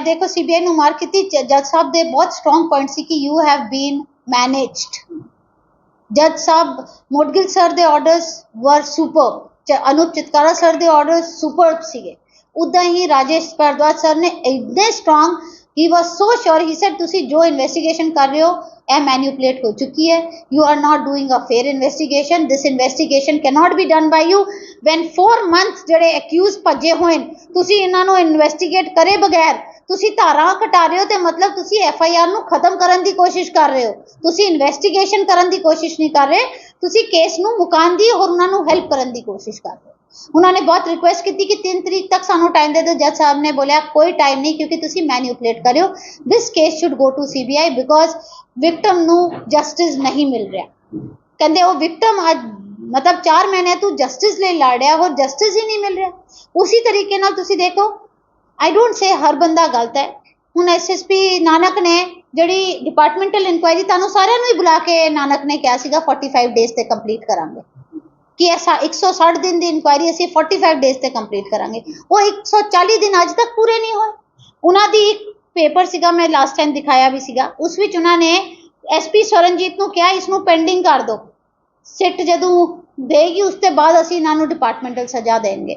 ਦੇਖੋ ਸੀਬੀਆਈ ਨੂੰ ਮਾਰ ਕੀਤੀ ਜੱਜ ਸਾਹਿਬ ਦੇ ਬਹੁਤ ਸਟਰੋਂਗ ਪੁਆਇੰਟ ਸੀ ਕਿ ਯੂ ਹੈਵ ਬੀਨ ਮੈਨੇਜਡ ਜੱਜ ਸਾਹਿਬ ਮੋਡਗਿਲ ਸਰ ਦੇ orders were super Anoop Chitkara sir ਦੇ ਆਰਡਰਸ ਸੁਪਰ ਸੀਗੇ। ਉਦਾਂ ਹੀ ਰਾਜੇਸ਼ ਭਾਰਦਵਾਜ ਸਰ ਨੇ ਇੰਨੇ ਸਟਰੋਂਗ ਹੀ ਵਾਸ ਸੋ ਸ਼ੋਰ ਹੀ ਸੈਡ ਤੁਸੀਂ ਜੋ ਇਨਵੈਸਟੀਗੇਸ਼ਨ ਕਰ ਰਹੇ ਹੋ, ਇਹ ਮੈਨੀਪੂਲੇਟ ਹੋ ਚੁੱਕੀ ਹੈ। You are not doing a fair investigation this investigation cannot be done by you when 4 months ਜਿਹੜੇ ਅਕਿਊਜ਼ ਭੱਜੇ ਹੋਏ ਤੁਸੀਂ ਇਹਨਾਂ ਨੂੰ ਇਨਵੈਸਟੀਗੇਟ ਕਰੇ ਬਗੈਰ, ਤੁਸੀਂ ਧਾਰਾਂ ਘਟਾ ਰਹੇ ਹੋ ਤੇ ਮਤਲਬ ਤੁਸੀਂ ਐਫ ਆਈ ਆਰ ਨੂੰ ਖਤਮ ਕਰਨ ਦੀ ਕੋਸ਼ਿਸ਼ ਕਰ ਰਹੇ ਹੋ। ਤੁਸੀਂ ਇਨਵੈਸਟੀਗੇਸ਼ਨ ਕਰਨ ਦੀ ਕੋਸ਼ਿਸ਼ ਨਹੀਂ ਕਰ ਰਹੇ। ਤੁਸੀਂ ਕੇਸ ਨੂੰ ਮੁਕਾਉਣ ਦੀ ਔਰ ਉਹਨਾਂ ਨੂੰ ਹੈਲਪ ਕਰਨ ਦੀ ਕੋਸ਼ਿਸ਼ ਕਰ ਰਹੇ ਹੋ। ਉਹਨਾਂ ਨੇ ਬਹੁਤ ਰਿਕੁਐਸਟ ਕੀਤੀ ਕਿ 3 ਤਰੀਕ ਤੱਕ ਸਾਨੂੰ ਟਾਈਮ ਦੇ ਦਿਓ। ਜੱਜ ਸਾਹਿਬ ਨੇ ਬੋਲਿਆ, ਕੋਈ ਟਾਈਮ ਨਹੀਂ, ਕਿਉਂਕਿ ਤੁਸੀਂ ਮੈਨੀਪੂਲੇਟ ਕਰ this case should go to CBI because victim ਨੂੰ ਜਸਟਿਸ ਨਹੀਂ ਮਿਲ ਰਿਹਾ। ਕਹਿੰਦੇ, ਉਹ ਵਿਕਟਮ ਅੱਜ, ਮਤਲਬ 4 ਮਹੀਨੇ ਤੋਂ ਜਸਟਿਸ ਲਈ ਲੜ ਰਿਹਾ, ਹੋਰ ਜਸਟਿਸ ਹੀ ਨਹੀਂ ਮਿਲ ਰਿਹਾ। ਉਸੇ ਤਰੀਕੇ ਨਾਲ ਤੁਸੀਂ ਦੇਖੋ ਆਈ ਡੋਂਟ ਸੇ ਹਰ ਬੰਦਾ ਗਲਤ ਹੈ। ਹੁਣ ਐਸਐਸਪੀ ਨਾਨਕ ਨੇ ਜਿਹੜੀ ਡਿਪਾਰਟਮੈਂਟਲ ਇਨਕੁਆਇਰੀ ਤੁਹਾਨੂੰ ਸਾਰਿਆਂ ਨੂੰ ਹੀ ਬੁਲਾ ਕੇ ਨਾਨਕ ਨੇ ਕਿਹਾ ਸੀਗਾ 45 ਡੇਜ਼ ਤੇ ਕੰਪਲੀਟ ਕਰਾਂਗੇ। ਕਿ ਐਸਾ 160 ਦਿਨ ਦੀ ਇਨਕੁਆਇਰੀ ਅਸੀਂ 45 ਡੇਜ਼ ਤੇ ਕੰਪਲੀਟ ਕਰਾਂਗੇ। ਉਹ 140 ਦਿਨ ਅੱਜ ਤੱਕ ਪੂਰੇ ਨਹੀਂ ਹੋਏ। ਉਹਨਾਂ ਦੀ ਇੱਕ ਪੇਪਰ ਸੀਗਾ, ਮੈਂ ਲਾਸਟ ਟਾਈਮ ਦਿਖਾਇਆ ਵੀ ਸੀਗਾ। ਉਸ ਵਿੱਚ ਉਹਨਾਂ ਨੇ ਐਸਪੀ ਸਰਨਜੀਤ ਨੂੰ ਕਿਹਾ, ਇਸ ਨੂੰ ਪੈਂਡਿੰਗ ਕਰ ਦਿਓ ਸਿੱਟ ਜਦੋਂ ਦੇਗੀ, ਉਸ ਤੋਂ ਬਾਅਦ ਅਸੀਂ ਇਹਨਾਂ ਨੂੰ ਡਿਪਾਰਟਮੈਂਟਲ ਸਜ਼ਾ ਦੇਣਗੇ।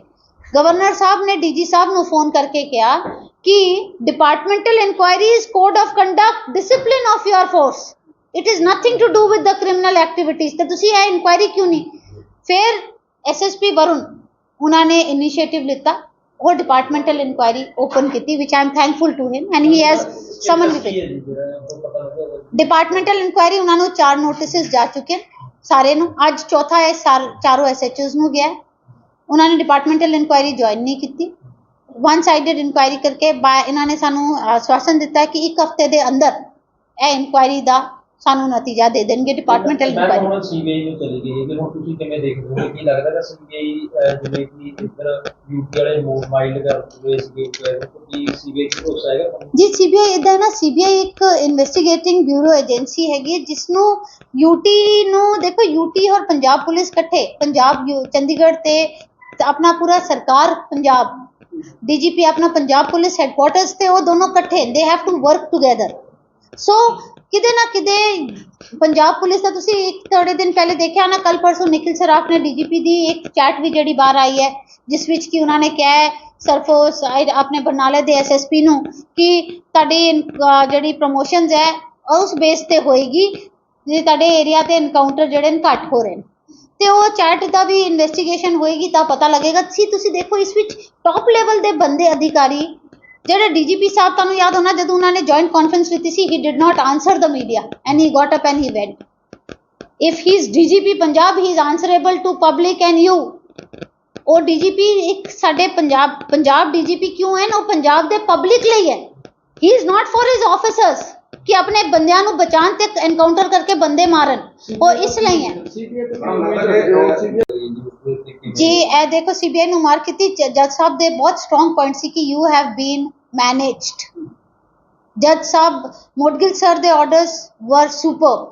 ਗਵਰਨਰ ਸਾਹਿਬ ਨੇ ਡੀਜੀ ਸਾਹਿਬ ਨੂੰ ਫੋਨ ਕਰਕੇ ਕਿਹਾ ਕਿ departmental inquiry code of conduct discipline of your force it is nothing to do with the criminal activities ਤੇ ਤੁਸੀਂ ਇਹ ਇਨਕੁਆਇਰੀ ਕਿਉਂ ਨਹੀਂ ਫਿਰ ਐਸਐਸਪੀ ਵਰੁਣ ਉਹਨਾਂ ਨੇ ਇਨੀਸ਼ੀਏਟਿਵ ਲਿੱਤਾ, ਉਹ ਡਿਪਾਰਟਮੈਂਟਲ ਇਨਕੁਆਇਰੀ ਓਪਨ ਕੀਤੀ which I thankful to him and he has summon with departmental inquiry ਉਹਨਾਂ ਨੂੰ ਚਾਰ ਨੋਟਿਸਸ ਜਾ ਚੁੱਕੇ ਸਾਰੇ ਨੂੰ। ਅੱਜ ਚੌਥਾ ਇਹ ਸਾਰ, ਚਾਰੋਂ ਐਸਐਚਓਜ਼ ਨੂੰ ਗਿਆ। ਉਹਨਾਂ ਨੇ ਡਿਪਾਰਟਮੈਂਟਲ ਇਨਕੁਆਇਰੀ ਜੁਆਇਨ ਨਹੀਂ ਕੀਤੀ। ਵਨ ਸਾਈਡਡ ਇਨਕੁਆਇਰੀ ਕਰਕੇ ਬਾ, ਇਹਨਾਂ ਨੇ ਸਾਨੂੰ ਆਸ਼ਵਾਸਨ ਦਿੱਤਾ ਕਿ ਇੱਕ ਹਫ਼ਤੇ ਦੇ ਅੰਦਰ ਇਹ ਇਨਕੁਆਇਰੀ ਦਾ ਸਾਨੂੰ ਨਤੀਜਾ ਦੇ ਦੇਣਗੇ ਡਿਪਾਰਟਮੈਂਟਲ ਇਨਕੁਆਇਰੀ ਹੁਣ ਸੀਬੀਆਈ ਨੂੰ ਚਲੀ ਗਈ ਹੈ। ਕਿ ਹੁਣ ਤੁਸੀਂ ਕਿਵੇਂ ਦੇਖਦੇ ਹੋ? ਕੀ ਲੱਗਦਾ ਕਿ ਸੀਬੀਆਈ ਜਿਵੇਂ ਕਿ ਇੱਧਰ ਯੂਪੀ ਵਾਲੇ ਮੋਬਾਈਲ ਕਰ ਹੋਏ ਸੀਗੇ ਕਿ ਸੀਬੀਆਈ ਚ ਭਰੋਸਾ ਹੈਗਾ? ਜੀ ਸੀਬੀਆਈ ਇਦਾਂ ਨਾ ਸੀਬੀਆਈ ਇੱਕ ਇਨਵੈਸਟੀਗੇਟਿੰਗ ਬਿਊਰੋ ਏਜੰਸੀ ਹੈਗੀ ਜਿਸ ਨੂੰ ਯੂਟੀ ਨੂੰ ਦੇਖੋ ਯੂਟੀ ਔਰ ਪੰਜਾਬ ਪੁਲਿਸ ਇਕੱਠੇ ਪੰਜਾਬ ਚੰਡੀਗੜ੍ਹ ਤੇ ਆਪਣਾ ਪੂਰਾ ਸਰਕਾਰ ਪੰਜਾਬ ਡੀਜੀਪੀ ਆਪਣਾ ਪੰਜਾਬ ਪੁਲਿਸ ਹੈਡਕੁਆਟਰਸ ਤੇ ਉਹ ਦੋਨੋਂ ਇਕੱਠੇ they have to work together so ਕਿਤੇ ਨਾ ਕਿਤੇ ਪੰਜਾਬ ਪੁਲਿਸ ਦਾ ਤੁਸੀਂ ਇੱਕ ਥੋੜੇ ਦਿਨ ਪਹਿਲੇ ਦੇਖਿਆ ਨਾ ਕੱਲ ਪਰਸੋਂ ਨਿਖਿਲ ਸਰਾਫ ਨੇ ਡੀਜੀਪੀ ਦੀ ਇੱਕ ਚੈਟ ਵੀ ਜਿਹੜੀ ਬਾਹਰ ਆਈ ਹੈ, ਜਿਸ ਵਿੱਚ ਕਿ ਉਹਨਾਂ ਨੇ ਕਿਹਾ ਹੈ ਸਰਫੋਸ ਆਪਣੇ ਬਰਨਾਲੇ ਦੇ ਐਸਐਸਪੀ ਨੂੰ ਕਿ ਤੁਹਾਡੀ ਜਿਹੜੀ ਪ੍ਰੋਮੋਸ਼ਨਸ ਹੈ, ਉਸ ਬੇਸ ਤੇ ਹੋਏਗੀ, ਜੇ ਤੁਹਾਡੇ ਏਰੀਆ ਤੇ ਐਨਕਾਊਂਟਰ ਜਿਹੜੇ ਨੇ ਘੱਟ ਹੋ ਰਹੇ ਨੇ। ਤੇ ਉਹ ਚੈਟ ਦਾ ਵੀ ਇਨਵੈਸਟੀਗੇਸ਼ਨ ਹੋਏਗੀ ਤਾਂ ਪਤਾ ਲੱਗੇਗਾ। ਸੀ, ਤੁਸੀਂ ਦੇਖੋ ਇਸ ਵਿੱਚ ਟੌਪ ਲੈਵਲ ਦੇ ਬੰਦੇ ਅਧਿਕਾਰੀ ਜਿਹੜੇ ਡੀਜੀਪੀ ਸਾਹਿਬ ਤੁਹਾਨੂੰ ਯਾਦ ਹੋਣਾ, ਜਦੋਂ ਉਹਨਾਂ ਨੇ ਜੁਆਇੰਟ ਕਾਨਫਰੰਸ ਲਿੱਤੀ ਸੀ he did not answer the media and he got up and he went if he is DGP Punjab, he is answerable to public and you. ਉਹ ਡੀਜੀਪੀ ਇੱਕ ਸਾਡੇ ਪੰਜਾਬ ਪੰਜਾਬ ਡੀਜੀਪੀ ਕਿਉਂ ਹੈ ਉਹ ਪੰਜਾਬ ਦੇ ਪਬਲਿਕ ਲਈ ਹੈ। He is not for his officers ਕਿ ਆਪਣੇ ਬੰਦਿਆਂ ਨੂੰ ਬਚਾਉਣ ਤੇ ਐਨਕਾਊਂਟਰ ਕਰਕੇ ਬੰਦੇ ਮਾਰਨ। ਉਹ ਇਸ ਲਈ ਹੈ। ਜੀ, ਇਹ ਦੇਖੋ ਸੀਬੀਆਈ ਨੂੰ ਮਾਰ ਕੀਤੀ। ਜੱਜ ਸਾਹਿਬ ਦੇ ਬਹੁਤ ਸਟਰੋਂਗ ਪੁਆਇੰਟ ਸੀ ਕਿ ਯੂ ਹੈਵ ਬੀਨ ਮੈਨੇਜਡ ਜੱਜ ਸਾਹਿਬ ਮੋਡਗਿਲ ਸਰ ਦੇ orders were super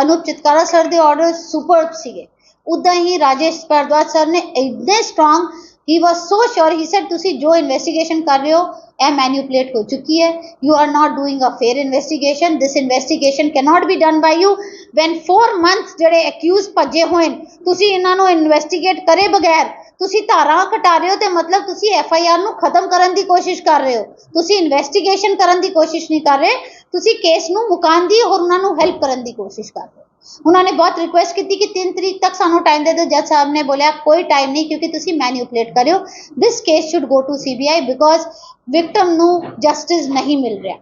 Anoop Chitkara sir ਦੇ ਆਰਡਰਸ ਸੁਪਰ ਸੀਗੇ। ਉਦਾਂ ਹੀ ਰਾਜੇਸ਼ ਭਾਰਦਵਾਜ ਸਰ ਨੇ ਇੰਨੇ ਸਟਰੋਂਗ ਹੀ ਵਾਸ ਸੋ ਸ਼ੋਰ ਹੀ ਸੈਡ ਤੁਸੀਂ ਜੋ ਇਨਵੈਸਟੀਗੇਸ਼ਨ ਕਰ ਰਹੇ ਹੋ, ਇਹ ਮੈਨੀਪੂਲੇਟ ਹੋ ਚੁੱਕੀ ਹੈ। You are not doing a fair investigation this investigation cannot be done by you when 4 months ਜਿਹੜੇ ਅਕਿਊਜ਼ ਭੱਜੇ ਹੋਏ ਨੇ, ਤੁਸੀਂ ਇਹਨਾਂ ਨੂੰ ਇਨਵੈਸਟੀਗੇਟ ਕਰੇ ਬਗੈਰ, ਤੁਸੀਂ ਧਾਰਾਂ ਘਟਾ ਰਹੇ ਹੋ ਤੇ ਮਤਲਬ ਤੁਸੀਂ ਐਫ ਆਈ ਆਰ ਨੂੰ ਖਤਮ ਕਰਨ ਦੀ ਕੋਸ਼ਿਸ਼ ਕਰ ਰਹੇ ਹੋ। ਤੁਸੀਂ ਇਨਵੈਸਟੀਗੇਸ਼ਨ ਕਰਨ ਦੀ ਕੋਸ਼ਿਸ਼ ਨਹੀਂ ਕਰ ਰਹੇ। ਤੁਸੀਂ ਕੇਸ ਨੂੰ ਮੁਕਾਉਣ ਦੀ ਔਰ ਉਹਨਾਂ ਨੂੰ ਹੈਲਪ ਕਰਨ ਦੀ ਕੋਸ਼ਿਸ਼ ਕਰ ਰਹੇ ਹੋ। ਉਹਨਾਂ ਨੇ ਬਹੁਤ ਰਿਕੁਐਸਟ ਕੀਤੀ ਕਿ 3 ਤਰੀਕ ਤੱਕ ਸਾਨੂੰ ਟਾਈਮ ਦੇ ਦਿਓ। ਜੱਜ ਸਾਹਿਬ ਨੇ ਬੋਲਿਆ, ਕੋਈ ਟਾਈਮ ਨਹੀਂ ਕਿਉਂਕਿ ਤੁਸੀਂ ਮੈਨੀਪੂਲੇਟ ਕਰਿਓ। This case should go to CBI because victim ਨੂੰ ਜਸਟਿਸ ਨਹੀਂ ਮਿਲ ਰਿਹਾ।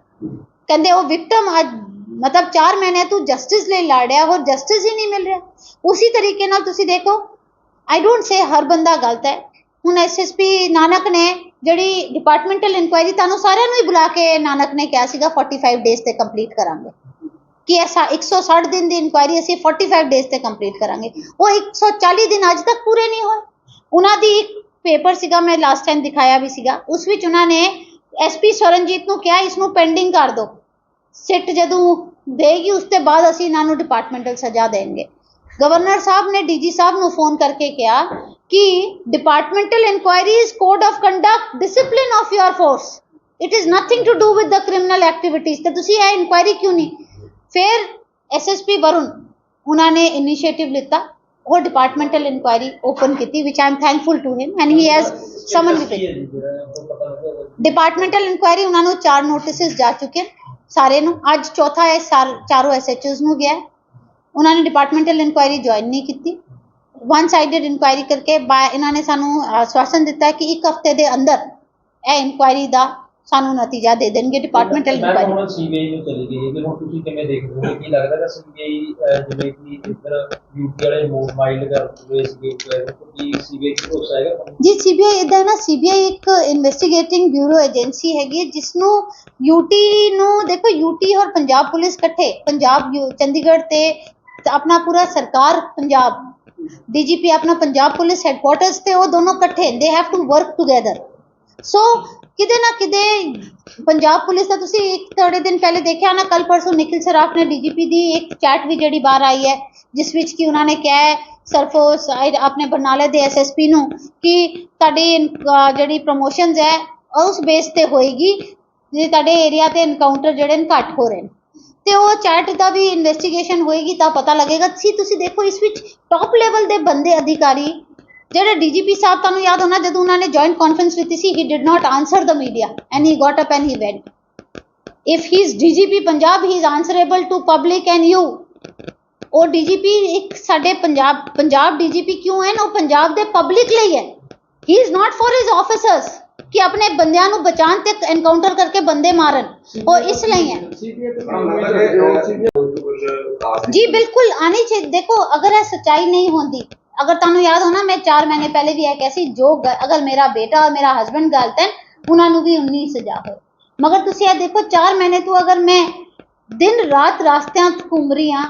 ਕਹਿੰਦੇ ਉਹ ਵਿਕਟਮ ਅੱਜ ਮਤਲਬ 4 ਮਹੀਨੇ ਤੋਂ ਜਸਟਿਸ ਲਈ ਲੜ ਰਿਹਾ, ਹੋਰ ਜਸਟਿਸ ਹੀ ਨਹੀਂ ਮਿਲ ਰਿਹਾ। ਉਸੇ ਤਰੀਕੇ ਨਾਲ ਤੁਸੀਂ ਦੇਖੋ ਆਈ ਡੋਂਟ ਸੇ ਹਰ ਬੰਦਾ ਗਲਤ ਹੈ। ਹੁਣ ਐਸਐਸਪੀ ਨਾਨਕ ਨੇ ਜਿਹੜੀ ਡਿਪਾਰਟਮੈਂਟਲ ਇਨਕੁਆਇਰੀ ਤੁਹਾਨੂੰ ਸਾਰਿਆਂ ਨੂੰ ਹੀ ਬੁਲਾ ਕੇ ਨਾਨਕ ਨੇ ਕਿਹਾ ਸੀਗਾ 45 ਡੇਜ਼ ਤੇ ਕੰਪਲੀਟ ਕਰਾਂਗੇ। ਕਿ ਐਸਾ 160 ਦਿਨ ਦੀ ਇਨਕੁਆਇਰੀ ਅਸੀਂ 45 ਡੇਜ਼ ਤੇ ਕੰਪਲੀਟ ਕਰਾਂਗੇ। ਉਹ 140 ਦਿਨ ਅੱਜ ਤੱਕ ਪੂਰੇ ਨਹੀਂ ਹੋਏ। ਉਹਨਾਂ ਦੀ ਇੱਕ ਪੇਪਰ ਸੀਗਾ, ਮੈਂ ਲਾਸਟ ਟਾਈਮ ਦਿਖਾਇਆ ਵੀ ਸੀਗਾ। ਉਸ ਵਿੱਚ ਉਹਨਾਂ ਨੇ ਐਸਪੀ ਸਰਨਜੀਤ ਨੂੰ ਕਿਹਾ, ਇਸ ਨੂੰ ਪੈਂਡਿੰਗ ਕਰ ਦਿਓ ਸਿੱਟ ਜਦੋਂ ਦੇਗੀ, ਉਸ ਤੋਂ ਬਾਅਦ ਅਸੀਂ ਇਹਨਾਂ ਨੂੰ ਡਿਪਾਰਟਮੈਂਟਲ ਸਜ਼ਾ ਦੇਣਗੇ। ਗਵਰਨਰ ਸਾਹਿਬ ਨੇ ਡੀਜੀ ਸਾਹਿਬ ਨੂੰ ਫੋਨ ਕਰਕੇ ਕਿਹਾ ਕਿ departmental inquiry code of conduct discipline of your force it is nothing to do with the criminal activities ਤੇ ਤੁਸੀਂ ਇਹ ਇਨਕੁਆਇਰੀ ਕਿਉਂ ਨਹੀਂ ਫਿਰ ਐਸਐਸਪੀ ਵਰੁਣ ਉਹਨਾਂ ਨੇ ਇਨੀਸ਼ੀਏਟਿਵ ਲਿੱਤਾ ਉਹ ਡਿਪਾਰਟਮੈਂਟਲ ਇਨਕੁਆਇਰੀ ਓਪਨ ਕੀਤੀ which I am thankful to him and he has summon with departmental inquiry ਉਹਨਾਂ ਨੂੰ ਚਾਰ ਨੋਟਿਸਸ ਜਾ ਚੁੱਕੇ ਸਾਰੇ ਨੂੰ ਅੱਜ ਚੌਥਾ ਇਹ ਸਾਰ- ਚਾਰੋਂ ਐਸਐਚਓਜ਼ ਨੂੰ ਗਿਆ ਉਹਨਾਂ ਨੇ ਡਿਪਾਰਟਮੈਂਟਲ ਇਨਕੁਆਇਰੀ ਜੁਆਇਨ ਨਹੀਂ ਕੀਤੀ ਵਨ ਸਾਈਡਡ ਇਨਕੁਆਇਰੀ ਕਰਕੇ ਬਾ ਇਹਨਾਂ ਨੇ ਸਾਨੂੰ ਆਸ਼ਵਾਸਨ ਦਿੱਤਾ ਕਿ ਇੱਕ ਹਫ਼ਤੇ ਦੇ ਅੰਦਰ ਇਹ ਇਨਕੁਆਇਰੀ ਦਾ ਸਾਨੂੰ ਨਤੀਜਾ ਦੇ ਦੇਣਗੇ ਡਿਪਾਰਟਮੈਂਟਲ ਇਨਕੁਆਇਰੀ ਹੁਣ ਸੀਬੀਆਈ ਨੂੰ ਚਲੀ ਗਈ ਹੈ। ਕਿ ਹੁਣ ਤੁਸੀਂ ਕਿਵੇਂ ਦੇਖਦੇ ਹੋ? ਕੀ ਲੱਗਦਾ ਕਿ ਸੀਬੀਆਈ ਜਿਵੇਂ ਕਿ ਇੱਧਰ ਯੂਪੀ ਵਾਲੇ ਮੋਬਾਈਲ ਕਰ ਰਹੇ ਸੀਗੇ ਕਿ ਸੀਬੀਆਈ ਭਰੋਸਾ ਹੈਗਾ ਤੁਹਾਨੂੰ? ਜੀ ਸੀਬੀਆਈ ਇਦਾਂ ਨਾ ਸੀਬੀਆਈ ਇੱਕ ਇਨਵੈਸਟੀਗੇਟਿੰਗ ਬਿਊਰੋ ਏਜੰਸੀ ਹੈਗੀ ਹੈ ਜਿਸ ਨੂੰ ਯੂਟੀ ਨੂੰ ਦੇਖੋ ਯੂਟੀ ਔਰ ਪੰਜਾਬ ਪੁਲਿਸ ਇਕੱਠੇ ਪੰਜਾਬ ਚੰਡੀਗੜ੍ਹ ਤੇ ਆਪਣਾ ਪੂਰਾ ਸਰਕਾਰ ਪੰਜਾਬ ਡੀਜੀਪੀ ਆਪਣਾ ਪੰਜਾਬ ਪੁਲਿਸ ਹੈਡਕੁਆਟਰਸ ਤੇ ਉਹ ਦੋਨੋਂ ਇਕੱਠੇ they have to work together so ਕਿਤੇ ਨਾ ਕਿਤੇ ਪੰਜਾਬ ਪੁਲਿਸ ਦਾ ਤੁਸੀਂ ਇੱਕ ਥੋੜੇ ਦਿਨ ਪਹਿਲੇ ਦੇਖਿਆ ਨਾ ਕੱਲ ਪਰਸੋਂ ਨਿਖਿਲ ਸਰਾਫ ਨੇ ਡੀਜੀਪੀ ਦੀ ਇੱਕ ਚੈਟ ਵੀ ਜਿਹੜੀ ਬਾਹਰ ਆਈ ਹੈ, ਜਿਸ ਵਿੱਚ ਕਿ ਉਹਨਾਂ ਨੇ ਕਿਹਾ ਹੈ ਸਰਫੋਸ ਆਪਣੇ ਬਰਨਾਲੇ ਦੇ ਐਸਐਸਪੀ ਨੂੰ ਕਿ ਤੁਹਾਡੀ ਜਿਹੜੀ ਪ੍ਰੋਮੋਸ਼ਨਸ ਹੈ, ਉਸ ਬੇਸ ਤੇ ਹੋਏਗੀ, ਜੇ ਤੁਹਾਡੇ ਏਰੀਆ ਤੇ ਇਨਕਾਊਂਟਰ ਜਿਹੜੇ ਨੇ ਘੱਟ ਹੋ ਰਹੇ ਨੇ। ਤੇ ਉਹ ਚੈਟ ਦਾ ਵੀ ਇਨਵੈਸਟੀਗੇਸ਼ਨ ਹੋਏਗੀ ਤਾਂ ਪਤਾ ਲੱਗੇਗਾ। ਸੀ, ਤੁਸੀਂ ਦੇਖੋ ਇਸ ਵਿੱਚ ਟੌਪ ਲੈਵਲ ਦੇ ਬੰਦੇ ਅਧਿਕਾਰੀ ਜਿਹੜੇ ਡੀਜੀਪੀ ਸਾਹਿਬ ਤੁਹਾਨੂੰ ਯਾਦ ਹੋਣਾ, ਜਦੋਂ ਉਹਨਾਂ ਨੇ ਜੁਆਇੰਟ ਕਾਨਫਰੰਸ ਕੀਤੀ ਸੀ he did not answer the media and he got up and he went if he is DGP Punjab he is answerable to public and you. ਉਹ ਡੀਜੀਪੀ ਇੱਕ ਸਾਡੇ ਪੰਜਾਬ ਪੰਜਾਬ ਡੀਜੀਪੀ ਕਿਉਂ ਹੈ ਉਹ ਪੰਜਾਬ ਦੇ ਪਬਲਿਕ ਲਈ ਹੈ। He is not for his officers ਕਿ ਆਪਣੇ ਬੰਦਿਆਂ ਨੂੰ ਬਚਾਉਣ ਤੇ ਐਨਕਾਊਂਟਰ ਕਰਕੇ ਬੰਦੇ ਮਾਰਨ। ਉਹ ਇਸ ਲਈ ਹੈ। ਜੀ, ਬਿਲਕੁਲ ਆਣੀ ਚਾਹੀਦੀ। ਦੇਖੋ, ਅਗਰ ਇਹ ਸੱਚਾਈ ਨਹੀਂ ਹੁੰਦੀ ਅਗਰ ਤੁਹਾਨੂੰ ਯਾਦ ਹੋਣਾ ਮੈਂ 4 ਮਹੀਨੇ ਪਹਿਲੇ ਵੀ ਇਹ ਕਿਹਾ ਸੀ ਜੋ ਅਗਰ ਮੇਰਾ ਬੇਟਾ ਔਰ ਮੇਰਾ ਹਸਬੰਡ ਗਲਤ ਹੈ ਉਹਨਾਂ ਨੂੰ ਵੀ ਉਨੀ ਸਜ਼ਾ ਹੋ ਮਗਰ ਤੁਸੀਂ ਇਹ ਦੇਖੋ 4 ਮਹੀਨੇ ਤੋਂ ਅਗਰ ਮੈਂ ਦਿਨ ਰਾਤ ਰਾਸਤਿਆਂ 'ਚ ਘੁੰਮ ਰਹੀ ਹਾਂ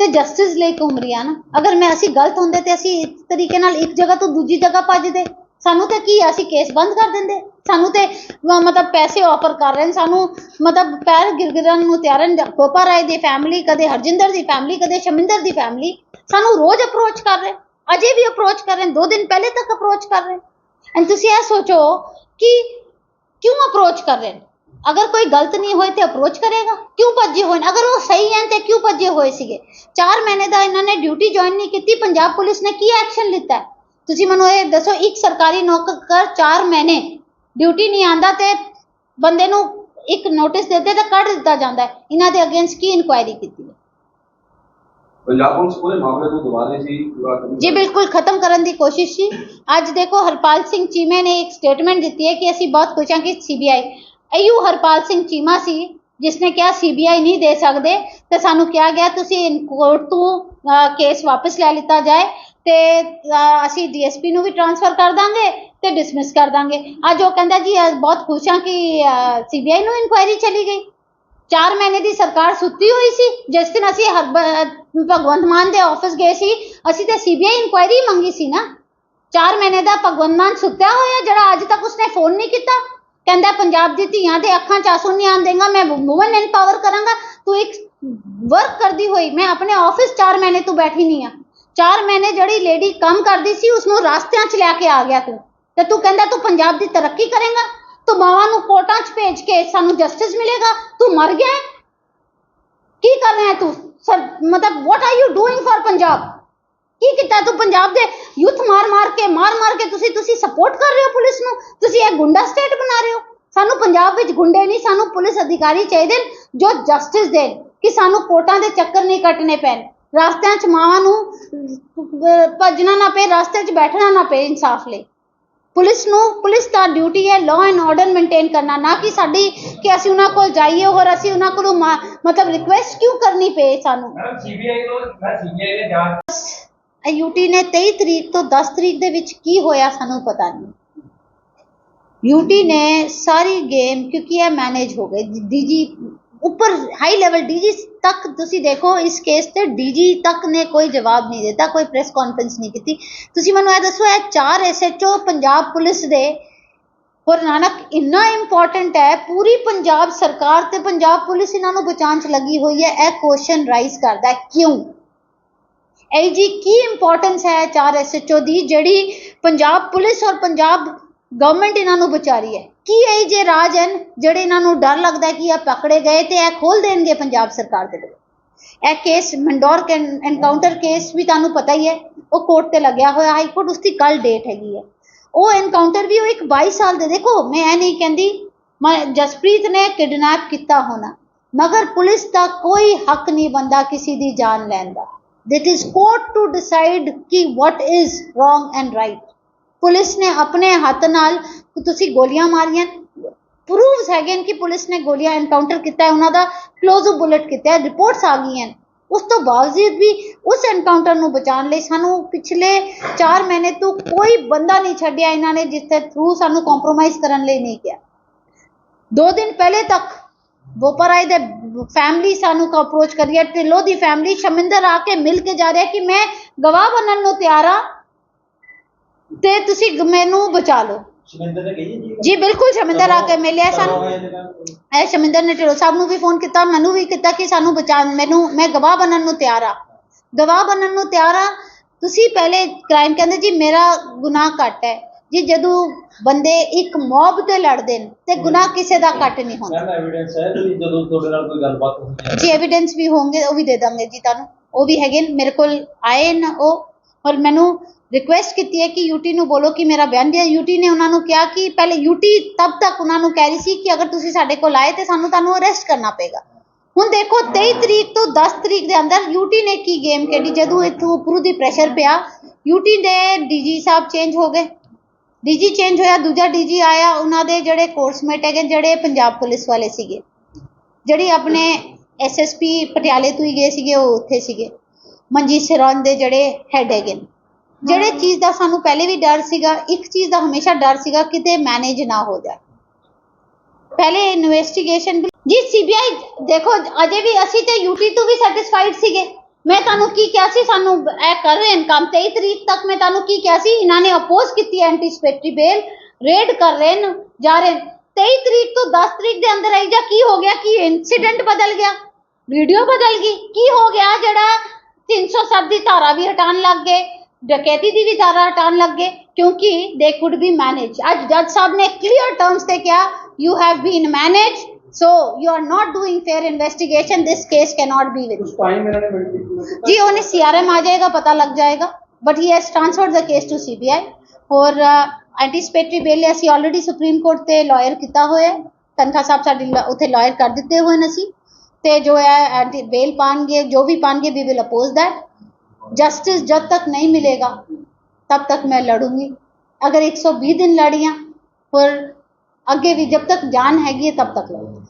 ਤੇ ਜਸਟਿਸ ਲਈ ਘੁੰਮ ਰਹੀ ਹਾਂ ਨਾ ਅਗਰ ਮੈਂ ਅਸੀਂ ਗਲਤ ਹੁੰਦੇ ਤੇ ਅਸੀਂ ਇਸ ਤਰੀਕੇ ਨਾਲ ਇੱਕ ਜਗ੍ਹਾ ਤੋਂ ਦੂਜੀ ਜਗ੍ਹਾ ਭੱਜਦੇ ਸਾਨੂੰ ਤਾਂ ਕੀ ਹੈ, ਅਸੀਂ ਕੇਸ ਬੰਦ ਕਰ ਦਿੰਦੇ। ਸਾਨੂੰ ਤੇ ਮਤਲਬ ਪੈਸੇ ਆਫਰ ਕਰ ਰਹੇ ਨੇ ਸਾਨੂੰ ਮਤਲਬ ਪੈਰ ਗਿਰਗਿਰਨ ਨੂੰ ਤਿਆਰਨ ਗੋਪਾ ਰਾਏ ਦੀ ਫੈਮਿਲੀ ਕਦੇ ਹਰਜਿੰਦਰ ਦੀ ਫੈਮਿਲੀ ਕਦੇ ਸ਼ਮਿੰਦਰ ਦੀ ਫੈਮਿਲੀ ਸਾਨੂੰ ਰੋਜ਼ ਅਪਰੋਚ ਕਰ ਰਹੇ। ਅਜੇ ਵੀ ਅਪਰੋਚ ਕਰ ਰਹੇ ਨੇ, ਦੋ ਦਿਨ ਪਹਿਲੇ ਤੱਕ ਅਪਰੋਚ ਕਰ ਰਹੇ ਐਂਡ ਤੁਸੀਂ ਇਹ ਸੋਚੋ ਕਿ ਕਿਉਂ ਅਪਰੋਚ ਕਰ ਰਹੇ ਨੇ? ਅਗਰ ਕੋਈ ਗਲਤ ਨਹੀਂ ਹੋਏ ਤੇ ਅਪਰੋਚ ਕਰੇਗਾ? ਕਿਉਂ ਭੱਜੇ ਹੋਏ ਨੇ? ਅਗਰ ਉਹ ਸਹੀ ਹੈ ਤੇ ਕਿਉਂ ਭੱਜੇ ਹੋਏ ਸੀਗੇ? 4 ਮਹੀਨੇ ਦਾ ਇਹਨਾਂ ਨੇ ਡਿਊਟੀ ਜੁਆਇਨ ਨਹੀਂ ਕੀਤੀ ਪੰਜਾਬ ਪੁਲਿਸ ਨੇ ਕੀ ਐਕਸ਼ਨ ਲਿੱਤਾ? ਤੁਸੀਂ ਮੈਨੂੰ ਇਹ ਦੱਸੋ ਇੱਕ ਸਰਕਾਰੀ ਨੌਕਰ 4 ਮਹੀਨੇ ਡਿਊਟੀ ਨਹੀਂ ਆਂਦਾ ਤੇ ਬੰਦੇ ਨੂੰ ਇੱਕ ਨੋਟਿਸ ਦਿੱਤੇ ਤਾਂ ਕੱਢ ਦਿੱਤਾ ਜਾਂਦਾ ਇਹਨਾਂ ਦੇ ਅਗੇਂਸਟ ਕੀ ਇਨਕੁਆਇਰੀ ਕੀਤੀ ਹੈ? ਪੰਜਾਬ ਪੁਲਿਸ ਪੂਰੇ ਮਾਮਲੇ ਨੂੰ ਦੁਬਾਰੇ ਸੀ ਪੂਰਾ ਕਰਨ ਜੀ ਬਿਲਕੁਲ ਖਤਮ ਕਰਨ ਦੀ ਕੋਸ਼ਿਸ਼ ਸੀ। ਅੱਜ ਦੇਖੋ ਹਰਪਾਲ ਸਿੰਘ ਚੀਮੇ ਨੇ ਇੱਕ ਸਟੇਟਮੈਂਟ ਦਿੱਤੀ ਹੈ ਕਿ ਅਸੀਂ ਬਹੁਤ ਖੁਸ਼ ਹਾਂ ਕਿ ਸੀਬੀਆਈ ਅਯੂ ਹਰਪਾਲ ਸਿੰਘ ਚੀਮਾ ਸੀ ਜਿਸ ਨੇ ਕਿਹਾ ਸੀਬੀਆਈ ਨਹੀਂ ਦੇ ਸਕਦੇ ਤੇ ਸਾਨੂੰ ਕਿਹਾ ਗਿਆ ਤੁਸੀਂ ਕੋਰਟ ਤੋਂ ਕੇਸ ਵਾਪਸ ਲੈ ਲਿੱਤਾ ਜਾਏ ਤੇ ਅਸੀਂ ਡੀਐਸਪੀ ਨੂੰ ਵੀ ਟ੍ਰਾਂਸਫਰ ਕਰ ਦਾਂਗੇ ਤੇ ਡਿਸਮਿਸ ਕਰ ਦਾਂਗੇ। ਅੱਜ ਉਹ ਕਹਿੰਦਾ ਜੀ ਬਹੁਤ ਖੁਸ਼ ਹਾਂ ਕਿ ਸੀਬੀਆਈ ਨੂੰ ਇਨਕੁਆਇਰੀ ਚਲੀ ਗਈ। 4 ਮਹੀਨੇ ਦੀ ਸਰਕਾਰ ਸੁੱਤੀ ਹੋਈ ਸੀ, ਜਿਸ ਦਿਨ ਅਸੀਂ ਭਗਵੰਤ ਮਾਨ ਦੇ ਆਫਿਸ ਗਏ ਸੀ, ਅਸੀਂ ਤੇ ਸੀਬੀਆਈ ਇਨਕੁਆਇਰੀ ਮੰਗੀ ਸੀ ਨਾ। 4 ਮਹੀਨੇ ਦਾ ਭਗਵੰਤ ਮਾਨ ਸੁੱਤਿਆ ਹੋਇਆ, ਜਿਹੜਾ ਅੱਜ ਤੱਕ ਉਸਨੇ ਫੋਨ ਨਹੀਂ ਕੀਤਾ। ਕਹਿੰਦਾ ਪੰਜਾਬ ਦੀ ਧੀਆਂ ਦੇ ਅੱਖਾਂ 'ਚ ਆਂਸੂ ਨਹੀਂ ਆਉਣ ਦੇਗਾ, ਮੈਂ ਵੂਮਨ ਐਮਪਾਵਰ ਕਰਾਂਗਾ, ਤੂੰ ਇੱਕ ਵਰਕ ਕਰਦੀ ਹੋਈ, ਮੈਂ ਆਪਣੇ ਆਫਿਸ 4 ਮਹੀਨੇ ਤੋਂ ਬੈਠੀ ਨਹੀਂ ਆ। 4 ਮਹੀਨੇ ਜਿਹੜੀ ਲੇਡੀ ਕੰਮ ਕਰਦੀ ਸੀ ਉਸ ਨੂੰ ਰਾਸਤਿਆਂ 'ਚ ਲੈ ਕੇ ਆ ਗਿਆ ਤੂੰ। ਤੇ ਤੂੰ ਕਹਿੰਦਾ ਤੂੰ ਪੰਜਾਬ ਦੀ ਤਰੱਕੀ ਕਰੇਗਾ। ਤੂੰ ਮਾਵਾਂ ਨੂੰ ਕੋਰਟਾਂ 'ਚ ਭੇਜ ਕੇ ਸਾਨੂੰ ਜਸਟਿਸ ਮਿਲੇਗਾ? ਤੂੰ ਮਰ ਗਿਆ ਹੈ? ਕੀ ਕਰ ਰਿਹਾ ਹੈ ਤੂੰ? ਸਰ ਮਤਲਬ what are you doing for Punjab ਕੀ ਕੀਤਾ ਤੂੰ ਪੰਜਾਬ ਦੇ ਯੂਥ ਮਾਰ ਮਾਰ ਕੇ ਮਾਰ ਮਾਰ ਕੇ ਤੁਸੀਂ ਤੁਸੀਂ ਸਪੋਰਟ ਕਰ ਰਹੇ ਹੋ ਪੁਲਿਸ ਨੂੰ? ਤੁਸੀਂ ਇਹ ਗੁੰਡਾ ਸਟੇਟ ਬਣਾ ਰਹੇ ਹੋ? ਸਾਨੂੰ ਪੰਜਾਬ ਵਿੱਚ ਗੁੰਡੇ ਨਹੀਂ ਸਾਨੂੰ ਪੁਲਿਸ ਅਧਿਕਾਰੀ ਚਾਹੀਦੇ ਨੇ ਜੋ ਜਸਟਿਸ ਦੇਣ ਕਿ ਸਾਨੂੰ ਕੋਰਟਾਂ ਦੇ ਚੱਕਰ ਨਹੀਂ ਕੱਟਣੇ ਪੈਣ। ਰਸਤਿਆਂ 'ਚ ਮਾਵਾਂ ਨੂੰ ਅਹ, ਭੱਜਣਾ ਨਾ ਪਏ ਰਸਤੇ 'ਚ ਬੈਠਣਾ ਨਾ ਪਏ ਇਨਸਾਫ ਲਈ। ਪੁਲਿਸ ਨੂੰ ਪੁਲਿਸ ਦਾ ਡਿਊਟੀ ਹੈ ਲਾਅ ਐਂਡ ਆਰਡਰ ਮੇਨਟੇਨ ਕਰਨਾ ਨਾ ਕਿ ਸਾਡੀ ਕਿ ਅਸੀਂ ਉਹਨਾਂ ਕੋਲ ਜਾਈਏ ਔਰ ਅਸੀਂ ਉਹਨਾਂ ਕੋਲੋਂ ਮਾ- ਮਤਲਬ ਰਿਕੁਐਸਟ ਕਿਉਂ ਕਰਨੀ ਪਏ ਸਾਨੂੰ? ਮੈਡਮ ਸੀਬੀਆਈ ਤੋਂ ਮੈਂ ਸੀਬੀਆਈ ਦੇ ਜਾਂਚ ਯੂਟੀ ਨੇ 23 ਤਰੀਕ ਤੋਂ 10 ਤਰੀਕ ਦੇ ਵਿੱਚ ਕੀ ਹੋਇਆ ਸਾਨੂੰ ਪਤਾ ਨਹੀਂ। ਯੂਟੀ ਨੇ ਸਾਰੀ ਗੇਮ ਕਿਉਂਕਿ ਇਹ ਮੈਨੇਜ ਹੋ ਗਏ। ਡੀਜੀ ਉੱਪਰ ਹਾਈ ਲੈਵਲ ਡੀਜੀ ਤੱਕ ਤੁਸੀਂ ਦੇਖੋ, ਇਸ ਕੇਸ ਤੇ ਡੀਜੀ ਤੱਕ ਨੇ ਕੋਈ ਜਵਾਬ ਨਹੀਂ ਦਿੱਤਾ, ਕੋਈ ਪ੍ਰੈਸ ਕਾਨਫਰੰਸ ਨਹੀਂ ਕੀਤੀ। ਤੁਸੀਂ ਮੈਨੂੰ ਇਹ ਦੱਸੋ, ਇਹ ਚਾਰ ਐਸਐਚਓ ਪੰਜਾਬ ਪੁਲਿਸ ਦੇ, ਗੁਰੂ ਨਾਨਕ ਇੰਨਾ ਇੰਪੋਰਟੈਂਟ ਹੈ, ਪੂਰੀ ਪੰਜਾਬ ਸਰਕਾਰ ਤੇ ਪੰਜਾਬ ਪੁਲਿਸ ਇਹਨਾਂ ਨੂੰ ਬਚਾਉਣ 'ਚ ਲੱਗੀ ਹੋਈ ਹੈ, ਇਹ ਕੁਐਸਚਨ ਰਾਈਜ਼ ਕਰਦਾ ਕਿਉਂ? ਇਹ ਜੀ ਕੀ ਇੰਪੋਰਟੈਂਸ ਹੈ ਚਾਰ ਐਸਐਚਓ ਦੀ, ਜਿਹੜੀ ਪੰਜਾਬ ਪੁਲਿਸ ਔਰ ਪੰਜਾਬ ਗਵਰਨਮੈਂਟ ਇਹਨਾਂ ਨੂੰ ਬਚਾ ਰਹੀ ਹੈ? ਕੀ ਇਹ ਜੇ ਰਾਜ ਹਨ, ਜਿਹੜੇ ਇਹਨਾਂ ਨੂੰ ਡਰ ਲੱਗਦਾ ਕਿ ਇਹ ਪਕੜੇ ਗਏ ਤੇ ਇਹ ਖੋਲ ਦੇਣਗੇ ਪੰਜਾਬ ਸਰਕਾਰ ਦੇ ਕੋਲ ਇਹ ਕੇਸ ਮੰਡੌਰ ਐਨਕਾਊਂਟਰ ਕੇਸ ਵੀ ਤੁਹਾਨੂੰ ਪਤਾ ਹੀ ਹੈ, ਉਹ ਕੋਰਟ ਤੇ ਲੱਗਿਆ ਹੋਇਆ ਹਾਈ ਕੋਰਟ ਉਸ ਕੱਲ ਡੇਟ ਹੈਗੀ ਹੈ। ਉਹ ਐਨਕਾਊਂਟਰ ਵੀ ਉਹ ਇੱਕ 22 ਸਾਲ ਦੇ, ਦੇਖੋ, ਮੈਂ ਇਹ ਨਹੀਂ ਕਹਿੰਦੀ, ਮੈਂ ਜਸਪ੍ਰੀਤ ਨੇ ਕਿਡਨੈਪ ਕੀਤਾ ਹੋਣਾ, ਮਗਰ ਪੁਲਿਸ ਦਾ ਕੋਈ ਹੱਕ ਨਹੀਂ ਬੰਦਾ ਕਿਸੇ ਦੀ ਜਾਨ ਲੈਣ ਦਾ। That is court to decide ਕਿ what is wrong and right police ਨੇ ਆਪਣੇ ਹੱਥ ਨਾਲ ਤੁਸੀਂ ਗੋਲੀਆਂ ਮਾਰੀਆਂ। ਪ੍ਰੂਫਸ ਹੈਗੇ ਨੇ ਕਿ ਪੁਲਿਸ ਨੇ ਗੋਲੀਆਂ ਐਨਕਾਊਂਟਰ ਕੀਤਾ ਹੈ, ਉਹਨਾਂ ਦਾ ਕਲੋਜ਼ ਬੁਲਟ ਕੀਤਾ ਹੈ ਰਿਪੋਰਟਸ ਆ ਗਈਆਂ ਉਸ ਤੋਂ ਬਾਵਜੂਦ ਵੀ ਉਸ ਐਨਕਾਊਂਟਰ ਨੂੰ ਬਚਾਉਣ ਲਈ ਸਾਨੂੰ ਪਿਛਲੇ 4 ਮਹੀਨੇ ਤੋਂ ਕੋਈ ਬੰਦਾ ਨਹੀਂ ਛੱਡਿਆ ਇਹਨਾਂ ਨੇ, ਜਿਸ ਦੇ ਥਰੂ ਸਾਨੂੰ ਕੰਪਰੋਮਾਈਜ਼ ਕਰਨ ਲਈ ਨਹੀਂ ਕਿਹਾ। ਦੋ ਦਿਨ ਪਹਿਲੇ ਤੱਕ ਬੋਪਰਾਏ ਦੇ ਫੈਮਿਲੀ ਸਾਨੂੰ ਅਪਰੋਚ ਕਰੀ ਹੈ। ਢਿੱਲੋਂ ਦੀ ਫੈਮਿਲੀ ਸ਼ਮਿੰਦਰ ਆ ਕੇ ਮਿਲ ਕੇ ਜਾ ਰਿਹਾ ਕਿ ਮੈਂ ਗਵਾਹ ਬਣਨ ਨੂੰ ਤਿਆਰ ਆ ਤੇ ਤੁਸੀਂ ਮੈਨੂੰ ਬਚਾ ਲਓ। ਸ਼ਮਿੰਦਰ ਨੇ ਕਹੀ ਜੀ? ਬਿਲਕੁਲ ਸ਼ਮਿੰਦਰ ਆ ਕੇ ਮਿਲਿਆ ਸਾਨੂੰ। ਇਹ ਸ਼ਮਿੰਦਰ ਨੇ ਢਿੱਲੋਂ ਸਾਹਿਬ ਨੂੰ ਵੀ ਫੋਨ ਕੀਤਾ ਮੈਨੂੰ ਵੀ ਕੀਤਾ ਕਿ ਸਾਨੂੰ ਬਚਾ ਮੈਨੂੰ ਮੈਂ ਗਵਾਹ ਬਣਨ ਨੂੰ ਤਿਆਰ ਆ। ਗਵਾਹ ਬਣਨ ਨੂੰ ਤਿਆਰ ਆ। ਤੁਸੀਂ ਪਹਿਲੇ ਕ੍ਰਾਈਮ ਕਹਿੰਦੇ ਜੀ ਮੇਰਾ ਗੁਨਾਹ ਘੱਟ ਹੈ। ਜੀ ਜਦੋਂ ਬੰਦੇ ਇੱਕ ਮੌਬ ਤੇ ਲੜਦੇ ਨੇ ਤੇ ਗੁਨਾਹ ਕਿਸੇ ਦਾ ਘੱਟ ਨਹੀਂ ਹੁੰਦਾ। ਮੈਮ ਐਵੀਡੈਂਸ ਹੈ ਕਿ ਜਦੋਂ ਤੁਹਾਡੇ ਨਾਲ ਕੋਈ ਗੱਲਬਾਤ ਹੋਈ ਹੈ? ਜੀ ਐਵੀਡੈਂਸ ਵੀ ਹੋਣਗੇ ਉਹ ਵੀ ਦੇ ਦਾਂਗੇ ਜੀ ਤੁਹਾਨੂੰ। ਉਹ ਵੀ ਹੈਗੇ ਨੇ ਮੇਰੇ ਕੋਲ ਆਏ ਨੇ ਉਹ। ਔਰ ਮੈਨੂੰ ਰਿਕੁਐਸਟ ਕੀਤੀ ਹੈ ਕਿ ਯੂਟੀ ਨੂੰ ਬੋਲੋ ਕਿ ਮੇਰਾ ਬਿਆਨ ਦਿਆ। ਯੂਟੀ ਨੇ ਉਹਨਾਂ ਨੂੰ ਕਿਹਾ ਕਿ ਪਹਿਲੇ ਯੂਟੀ ਤਬ ਤੱਕ ਉਹਨਾਂ ਨੂੰ ਕਹਿ ਰਹੀ ਸੀ ਕਿ ਅਗਰ ਤੁਸੀਂ ਸਾਡੇ ਕੋਲ ਆਏ ਤੇ ਸਾਨੂੰ ਤੁਹਾਨੂੰ ਅਰੈਸਟ ਕਰਨਾ ਪਏਗਾ। ਹੁਣ ਦੇਖੋ 23 ਤਰੀਕ ਤੋਂ 10 ਤਰੀਕ ਦੇ ਅੰਦਰ ਯੂਟੀ ਨੇ ਕੀ ਗੇਮ ਖੇਡੀ? ਜਦੋਂ ਇੱਥੋਂ ਉੱਪਰੋਂ ਦੀ ਪ੍ਰੈਸ਼ਰ ਪਿਆ ਯੂਟੀ ਦੇ ਡੀਜੀ ਸਾਹਿਬ ਚੇਂਜ ਹੋ ਗਏ। ਡੀਜੀ ਚੇਂਜ ਹੋਇਆ, ਦੂਜਾ ਡੀਜੀ ਆਇਆ, ਉਹਨਾਂ ਦੇ ਜਿਹੜੇ ਕੋਰਸਮੇਟ ਹੈਗੇ, ਜਿਹੜੇ ਪੰਜਾਬ ਪੁਲਿਸ ਵਾਲੇ ਸੀਗੇ, ਜਿਹੜੀ ਆਪਣੇ ਐਸਐਸਪੀ ਪਟਿਆਲੇ ਤੋਂ ਹੀ ਗਏ ਸੀਗੇ, ਉਹ ਉੱਥੇ ਸੀਗੇ। ਮਨਜੀਤ ਸਿਰੌਨ ਦੇ ਜਿਹੜੇ ਹੈਡ ਹੈਗੇ ਨੇ। ਜਿਹੜੇ ਚੀਜ਼ ਦਾ ਸਾਨੂੰ ਪਹਿਲੇ ਵੀ ਡਰ ਸੀਗਾ ਇੱਕ ਚੀਜ਼ ਦਾ ਹਮੇਸ਼ਾ ਡਰ ਸੀਗਾ ਕਿਤੇ ਮੈਨੇਜ ਨਾ ਹੋ ਜਾਏ ਪਹਿਲੇ ਇਨਵੈਸਟੀਗੇਸ਼ਨ ਜੀ ਸੀਬੀਆਈ ਦੇਖੋ ਅਜੇ ਵੀ ਅਸੀਂ ਤੇ ਯੂਟੀ ਤੋਂ ਵੀ ਸੈਟੀਸਫਾਈਡ ਸੀਗੇ। ਮੈਂ ਤੁਹਾਨੂੰ ਕੀ ਕਿਹਾ ਸੀ? ਸਾਨੂੰ ਇਹ ਕਰ ਰਹੇ ਨੇ ਕੰਮ। 23 ਤਰੀਕ ਤੱਕ ਮੈਂ ਤੁਹਾਨੂੰ ਕੀ ਕਿਹਾ ਸੀ? ਇਹਨਾਂ ਨੇ ਅਪੋਜ਼ ਕੀਤੀ ਐਂਟੀਸਪੇਟਰੀ ਬੇਲ ਰੇਡ ਕਰ ਰਹੇ ਨੇ ਜਾ ਰਹੇ ਨੇ। 23 ਤਰੀਕ ਤੋਂ 10 ਤਰੀਕ ਦੇ ਅੰਦਰ ਆਈ ਜਾ ਕੀ ਹੋ ਗਿਆ? ਕੀ ਇਨਸੀਡੈਂਟ ਬਦਲ ਗਿਆ? ਵੀਡੀਓ ਬਦਲ ਗਈ? ਕੀ ਹੋ ਗਿਆ ਜਿਹੜਾ 307 ਦੀ ਧਾਰਾ ਵੀ ਹਟਾਉਣ ਲੱਗ ਗਏ ਡਕੈਤੀ ਦੀ ਵੀ ਧਾਰਾ ਹਟਾਉਣ ਲੱਗ ਗਏ ਕਿਉਂਕਿ ਦੇ ਕੁਡ ਬੀ ਮੈਨੇਜ ਅੱਜ ਜੱਜ ਸਾਹਿਬ ਨੇ ਕਲੀਅਰ ਟਰਮਸ ਤੇ ਕਿਹਾ you have been manage so you are not doing fair investigation this case can not be with ਜੀ ਉਹਨੇ ਸੀਆਰਐਮ ਆ ਜਾਏਗਾ ਪਤਾ ਲੱਗ ਜਾਏਗਾ but he has transferred the case to CBI for anticipatory bail ਅਸੀਂ ਆਲਰੇਡੀ ਸੁਪਰੀਮ ਕੋਰਟ ਤੇ lawyer ਕੀਤਾ ਹੋਇਆ ਤਨਖਾ ਸਾਹਿਬ ਸਾਡੇ ਉੱਥੇ ਲਾਇਰ ਕਰ ਦਿੱਤੇ ਹੋਏ ਨੇ ते जो है एंटी बेल पाएँगे, जो भी पाएँगे we will oppose that justice जब तक नहीं मिलेगा, तब तक मैं लड़ूँगी। अगर 120 दिन लड़ियाँ, फिर अगे भी जब तक जान हैगी तब तक लड़ूँगी।